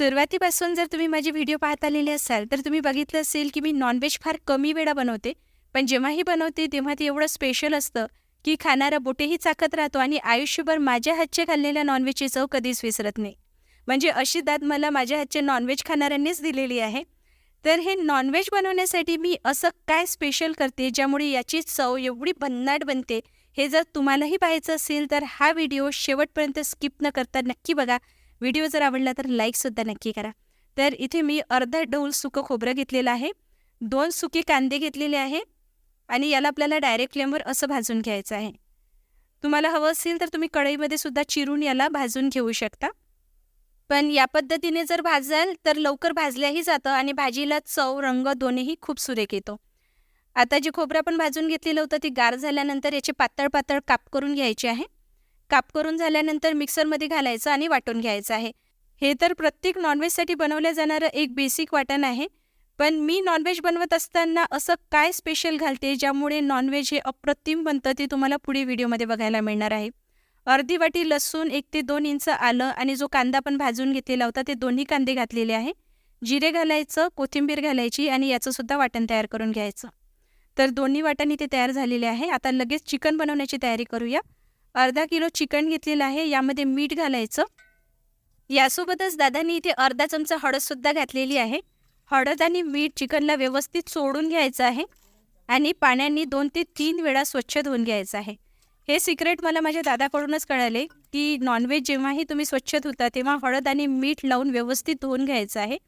सुरुवातीपासून जर तुम्ही माझे व्हिडिओ पाहत आलेले असाल तर तुम्ही बघितलं असेल की मी नॉनव्हेज फार कमी वेळा बनवते. पण जेव्हाही बनवते तेव्हा ते एवढं स्पेशल असतं की खाणारा बोटेही चाकत राहतो आणि आयुष्यभर माझ्या हातचे खाल्लेल्या नॉनव्हेजची चव कधीच विसरत नाही. म्हणजे अशी दाद मला माझ्या हातचे नॉनव्हेज खाणाऱ्यांनीच दिलेली आहे. तर हे नॉनव्हेज बनवण्यासाठी मी असं काय स्पेशल करते ज्यामुळे याची चव एवढी भन्नाट बनते हे जर तुम्हालाही पाहायचं असेल तर हा व्हिडिओ शेवटपर्यंत स्किप न करता नक्की बघा. व्हिडिओ जर आवडला तर लाईकसुद्धा नक्की करा. तर इथे मी अर्धा डोल सुकं खोबरं घेतलेलं आहे. दोन सुके कांदे घेतलेले आहे. आणि याला आपल्याला डायरेक्ट फ्लेमवर असं भाजून घ्यायचं आहे. तुम्हाला हवं असेल तर तुम्ही कढईमध्ये सुद्धा चिरून याला भाजून घेऊ शकता. पण या पद्धतीने जर भाजाल तर लवकर भाजल्याही जातं आणि भाजीला चव रंग दोन्हीही खूप सुरेख येतो. आता जे खोबरं आपण भाजून घेतलेलं होतं ती गार झाल्यानंतर याचे पातळ पातळ काप करून घ्यायचे आहे. काप करून झाल्यानंतर मिक्सरमध्ये घालायचं आणि वाटून घ्यायचं आहे. हे तर प्रत्येक नॉनव्हेजसाठी बनवलं जाणारं एक बेसिक वाटण आहे. पण मी नॉनव्हेज बनवत असताना असं काय स्पेशल घालते ज्यामुळे नॉनव्हेज हे अप्रतिम बनतं ते तुम्हाला पुढे व्हिडिओमध्ये बघायला मिळणार आहे. अर्धी वाटी लसूण एक ते दोन इंच आलं आणि जो कांदा पण भाजून घेतलेला होता ते दोन्ही कांदे घातलेले आहे. जिरे घालायचं कोथिंबीर घालायची आणि याचंसुद्धा वाटण तयार करून घ्यायचं. तर दोन्ही वाटण इथे तयार झालेले आहे. आता लगेच चिकन बनवण्याची तयारी करूया. अर्धा किलो चिकन घेतलेलं आहे यामध्ये मीठ घालायचं. यासोबतच दादानी इथे अर्धा चमचा हळदसुद्धा घातलेली आहे. हळद आणि मीठ चिकनला व्यवस्थित सोडून घ्यायचं आहे आणि पाण्याने दोन ते तीन वेळा स्वच्छ धुवून घ्यायचं आहे. हे सिक्रेट मला माझ्या दादाकडूनच कळाले की नॉनव्हेज जेव्हाही तुम्ही स्वच्छ धुता तेव्हा हळद आणि मीठ लावून व्यवस्थित धुवून घ्यायचं आहे.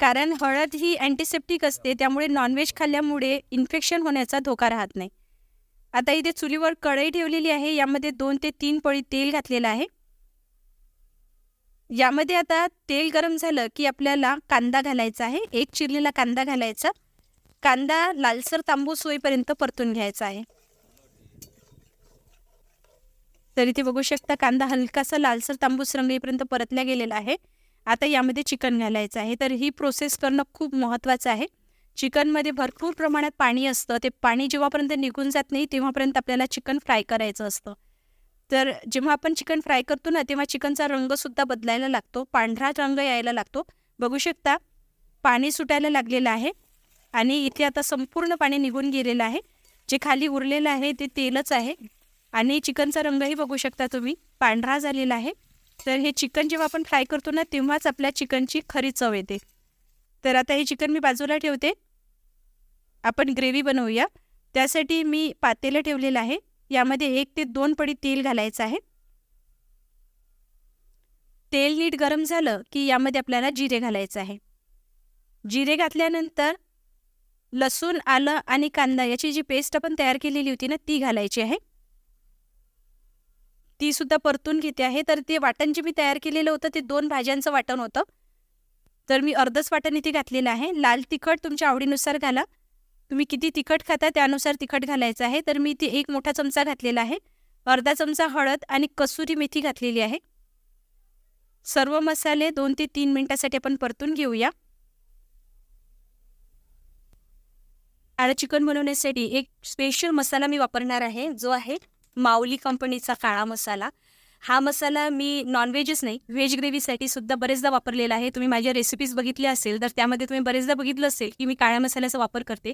कारण हळद ही अँटीसेप्टिक असते त्यामुळे नॉनव्हेज खाल्ल्यामुळे इन्फेक्शन होण्याचा धोका राहत नाही. आता इथे चुलीवर कढई ठेवलेली आहे. यामध्ये दोन ते तीन पळी तेल घातलेलं आहे. यामध्ये आता तेल गरम झालं की आपल्याला कांदा घालायचा आहे. एक चिरलेला कांदा घालायचा. कांदा लालसर तांबूस होईपर्यंत परतून घ्यायचा आहे. तर इथे बघू शकता कांदा हलकासा लालसर तांबूस रंग येईपर्यंत परतल्या गेलेला आहे. आता यामध्ये चिकन घालायचं आहे. तर ही प्रोसेस करणं खूप महत्त्वाचं आहे. चिकनमध्ये भरपूर प्रमाणात पाणी असतं. ते पाणी जेव्हापर्यंत निघून जात नाही तेव्हापर्यंत आपल्याला चिकन फ्राय करायचं असतं. तर जेव्हा आपण चिकन फ्राय करतो ना तेव्हा चिकनचा रंगसुद्धा बदलायला लागतो. पांढरा रंग यायला लागतो. बघू शकता पाणी सुटायला लागलेलं आहे आणि इथे आता संपूर्ण पाणी निघून गेलेलं आहे. जे खाली उरलेलं आहे ते तेलच आहे आणि चिकनचा रंगही बघू शकता तुम्ही पांढरा झालेला आहे. तर हे चिकन जेव्हा आपण फ्राय करतो ना तेव्हाच आपल्या चिकनची खरी चव येते. तर आता हे चिकन मी बाजूला ठेवते. आपण ग्रेव्ही बनवूया. त्यासाठी मी पातेलं ठेवलेलं आहे. यामध्ये एक ते दोन पडी तेल घालायचं आहे. तेल नीट गरम झालं की यामध्ये आपल्याला जिरे घालायचं आहे. जिरे घातल्यानंतर लसूण आलं आणि कांदा याची जी पेस्ट आपण तयार केलेली होती ना ती घालायची आहे. ती सुद्धा परतून घेते आहे. तर ते वाटण जे मी तयार केलेलं होतं ते दोन भाज्यांचं वाटण होतं. तर मी अर्धच वाटण इथे घातलेलं आहे. लाल तिखट तुमच्या आवडीनुसार घाला. तुम्ही किती तिखट खाता त्यानुसार तिखट घालायचं आहे. तर मी इथे एक मोठा चमचा घातलेला आहे. अर्धा चमचा हळद आणि कसुरी मेथी घातलेली आहे. सर्व मसाले दोन ते तीन मिनिटासाठी आपण परतून घेऊया. काळं चिकन बनवण्यासाठी एक स्पेशल मसाला मी वापरणार आहे जो आहे माऊली कंपनीचा काळा मसाला. हा मसाला मी नॉनव्हेजच नाही व्हेज ग्रेव्हीसाठी सुद्धा बरेचदा वापरलेला आहे. तुम्ही माझ्या रेसिपीज बघितल्या असेल तर त्यामध्ये तुम्ही बरेचदा बघितलं असेल की मी काळ्या मसाल्याचा वापर करते.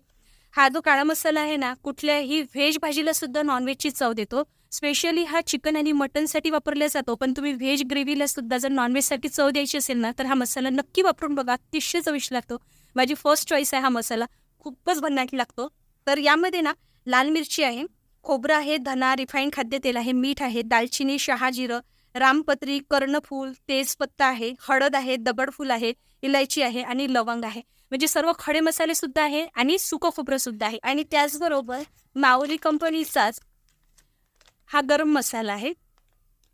हा जो काळा मसाला आहे ना कुठल्याही व्हेज भाजीला सुद्धा नॉनव्हेजची चव देतो. स्पेशली हा चिकन आणि मटनसाठी वापरला जातो पण तुम्ही व्हेज ग्रेव्हीला सुद्धा जर नॉनव्हेजसाठी चव द्यायची असेल ना तर हा मसाला नक्की वापरून बघा अतिशय चविष्ट लागतो. माझी फर्स्ट चॉईस आहे हा मसाला खूपच भन्नाट लागतो. तर यामध्ये ना लाल मिरची आहे खोबरं आहे धना रिफाईंड खाद्यतेल आहे मीठ आहे दालचिनी शहाजिरं रामपत्री कर्णफूल तेजपत्ता आहे हळद आहे दगडफूल आहे इलायची आहे आणि लवंग आहे. म्हणजे सर्व खडे मसाले सुद्धा आहे आणि सुकं खोबरं सुद्धा आहे. आणि त्याचबरोबर माऊली कंपनीचाच हा गरम मसाला आहे.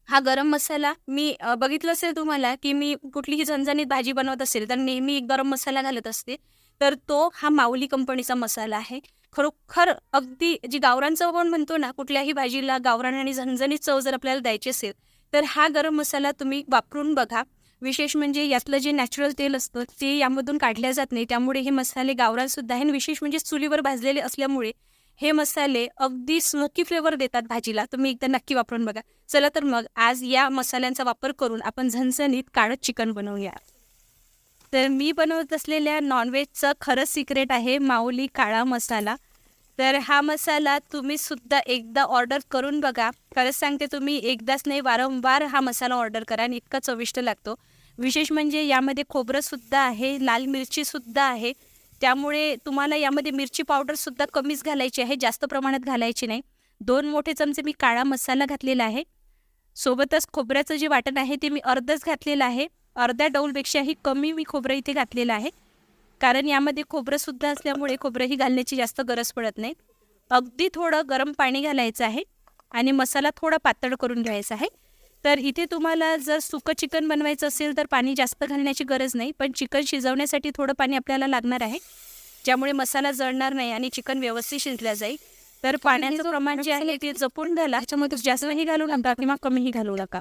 हा गरम मसाला मी बघितलं असेल तुम्हाला की मी कुठलीही झणझणीत भाजी बनवत असेल तर नेहमी गरम मसाला घालत असते. तर तो हा माऊली कंपनीचा मसाला आहे. खरोखर अगदी जी गावरान चव आपण म्हणतो ना कुठल्याही भाजीला गावरान आणि झणझणीत चव जर आपल्याला द्यायची असेल तर हा गरम मसाला तुम्ही वापरून बघा. विशेष म्हणजे यातलं जे नॅचरल तेल असतं ते यामधून काढल्या जात नाही. त्यामुळे हे मसाले गावरानसुद्धा आहे आणि विशेष म्हणजे चुलीवर भाजलेले असल्यामुळे हे मसाले अगदी स्मोकी फ्लेवर देतात भाजीला. तुम्ही एकदा नक्की वापरून बघा. चला तर मग आज या मसाल्यांचा वापर करून आपण झणझणीत काळं चिकन बनवूया. तर मी बनवत असलेल्या नॉनव्हेजचं खरं सिक्रेट आहे माऊली काळा मसाला. तर हा मसाला तुम्ही सुद्धा एकदा ऑर्डर करून बघा. खरंच सांगते तुम्ही एकदाच नाही वारंवार हा मसाला ऑर्डर करा आणि इतका चविष्ट लागतो. विशेष म्हणजे यामध्ये खोबरंसुद्धा आहे लाल मिरचीसुद्धा आहे. त्यामुळे तुम्हाला यामध्ये मिरची पावडरसुद्धा कमीच घालायची आहे जास्त प्रमाणात घालायची नाही. दोन मोठे चमचे मी काळा मसाला घातलेला आहे. सोबतच खोबऱ्याचं जे वाटण आहे ते मी अर्धच घातलेलं आहे. अर्ध्या डौलपेक्षाही कमी मी खोबरं इथे घातलेलं आहे. कारण यामध्ये खोबरंसुद्धा असल्यामुळे खोबरंही घालण्याची जास्त गरज पडत नाही. अगदी थोडं गरम पाणी घालायचं आहे आणि मसाला थोडा पातळ करून घ्यायचा आहे. तर इथे तुम्हाला जर सुकं चिकन बनवायचं असेल तर पाणी जास्त घालण्याची गरज नाही पण चिकन शिजवण्यासाठी थोडं पाणी आपल्याला लागणार आहे ज्यामुळे मसाला जळणार नाही आणि चिकन व्यवस्थित शिजल्या जाईल. तर पाण्याचं प्रमाण जे आहे ते जपून घाला त्याच्यामध्ये जास्तही घालू नका किंवा कमीही घालू नका.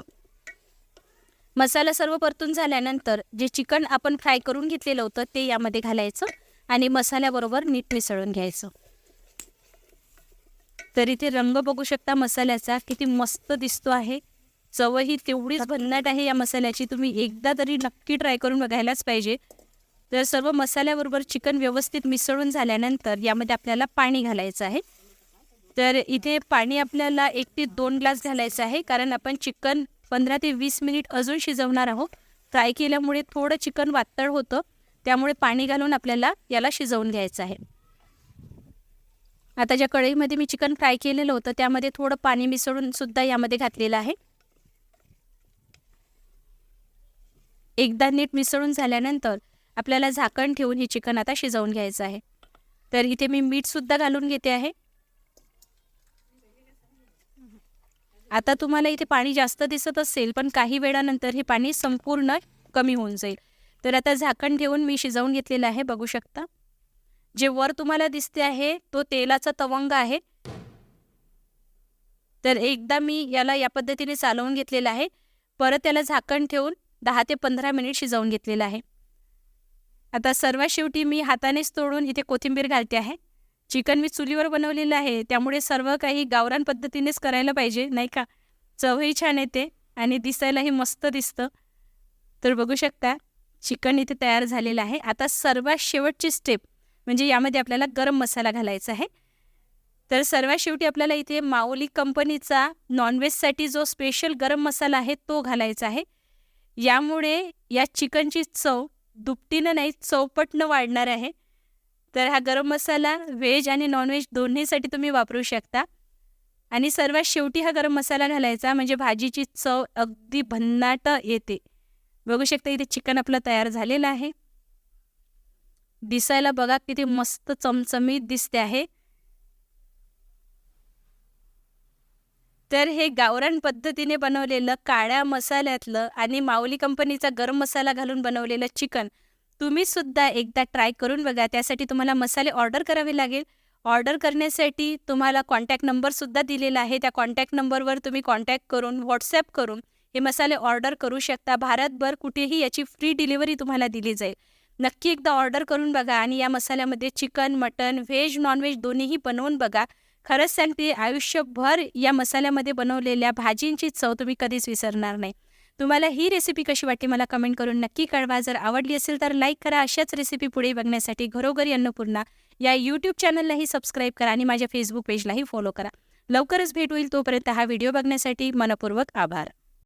मसाला सर्व परतून झाल्यानंतर जे चिकन आपण फ्राय करून घेतलेलं होतं ते यामध्ये घालायचं आणि मसाल्याबरोबर नीट मिसळून घ्यायचं. तर इथे रंग बघू शकता मसाल्याचा किती मस्त दिसतो आहे. चवही तेवढीच भन्नाट आहे या मसाल्याची. तुम्ही एकदा तरी नक्की ट्राय करून बघायलाच पाहिजे. तर सर्व मसाल्याबरोबर चिकन व्यवस्थित मिसळून झाल्यानंतर यामध्ये आपल्याला पाणी घालायचं आहे. तर इथे पाणी आपल्याला एक ते दोन ग्लास घालायचं आहे. कारण आपण चिकन पंधरा ते वीस मिनिट अजून शिजवणार आहोत. फ्राय केल्यामुळे थोडं चिकन वातळ होतं. त्यामुळे पाणी घालून आपल्याला याला शिजवून घ्यायचं आहे. आता ज्या कढईमध्ये मी चिकन फ्राय केलेलं होतं त्यामध्ये थोडं पाणी मिसळून सुद्धा यामध्ये घातलेलं आहे. एकदा नीट मिसळून झाल्यानंतर आपल्याला झाकण ठेवून हे चिकन आता शिजवून घ्यायचं आहे. तर इथे मी मीठसुद्धा घालून घेते आहे. आता तुम्हाला इथे पाणी जास्त दिसत असेल पण काही वेळानंतर हे पाणी संपूर्ण कमी होऊन जाईल. तर आता झाकण ठेवून मी शिजवून घेतलेलं आहे बघू शकता. जे वर तुम्हाला दिसते आहे तो तेलाचा तवंग आहे. तर एकदा मी याला या पद्धतीने चालवून घेतलेलं आहे. परत त्याला झाकण ठेवून दहा ते पंधरा मिनिट शिजवून घेतलेलं आहे. आता सर्वात शेवटी मी हातानेच तोडून इथे कोथिंबीर घालते आहे. चिकन मी चुलीवर बनवलेलं आहे. त्यामुळे सर्व काही गावरान पद्धतीनेच करायला पाहिजे नाही का? चवही छान येते आणि दिसायलाही मस्त दिसतं. तर बघू शकता चिकन इथे तयार झालेलं आहे. आता सर्वात शेवटची स्टेप म्हणजे यामध्ये आपल्याला गरम मसाला घालायचा आहे. तर सर्वात शेवटी आपल्याला इथे माऊली कंपनीचा नॉनव्हेजसाठी जो स्पेशल गरम मसाला आहे तो घालायचा आहे. यामुळे या चिकनची चव दुपटीनं नाही चौपटनं वाढणार आहे. तर हा गरम मसाला व्हेज आणि नॉनव्हेज दोन्हीसाठी तुम्ही वापरू शकता. आणि सर्वात शेवटी हा गरम मसाला घालायचा म्हणजे भाजीची चव अगदी भन्नाट येते. बघू शकता इथे चिकन आपलं तयार झालेलं आहे. दिसायला बघा किती मस्त चमचमीत दिसते आहे. तर हे गावरान पद्धतीने बनवलेलं काळ्या मसाल्यातलं आणि माऊली कंपनीचा गरम मसाला घालून बनवलेलं चिकन तुम्ही सुद्धा एकदा ट्राय करून बघा. त्यासाठी तुम्हाला मसाले ऑर्डर करावे लागेल. ऑर्डर करण्यासाठी तुम्हाला कॉन्टॅक्ट नंबरसुद्धा दिलेला आहे. त्या कॉन्टॅक्ट नंबरवर तुम्ही कॉन्टॅक्ट करून व्हॉट्सॲप करून हे मसाले ऑर्डर करू शकता. भारतभर कुठेही याची फ्री डिलिव्हरी तुम्हाला दिली जाईल. नक्की एकदा ऑर्डर करून बघा आणि या मसाल्यामध्ये चिकन मटन व्हेज नॉनव्हेज दोन्हीही बनवून बघा. खरंच सांगते आयुष्यभर या मसाल्यामध्ये बनवलेल्या भाजींची चव तुम्ही कधीच विसरणार नाही. तुम्हाला ही रेसिपी कशी वाटते मला कमेंट करून नक्की कळवा. जर आवडली असेल तर लाईक करा. अशाच रेसिपी पुढे बघण्यासाठी घरोघरी अन्नपूर्णा या यूट्यूब चॅनललाही सबस्क्राईब करा आणि माझ्या फेसबुक पेजलाही फॉलो करा. लवकरच भेट होईल तोपर्यंत हा व्हिडिओ बघण्यासाठी मनपूर्वक आभार.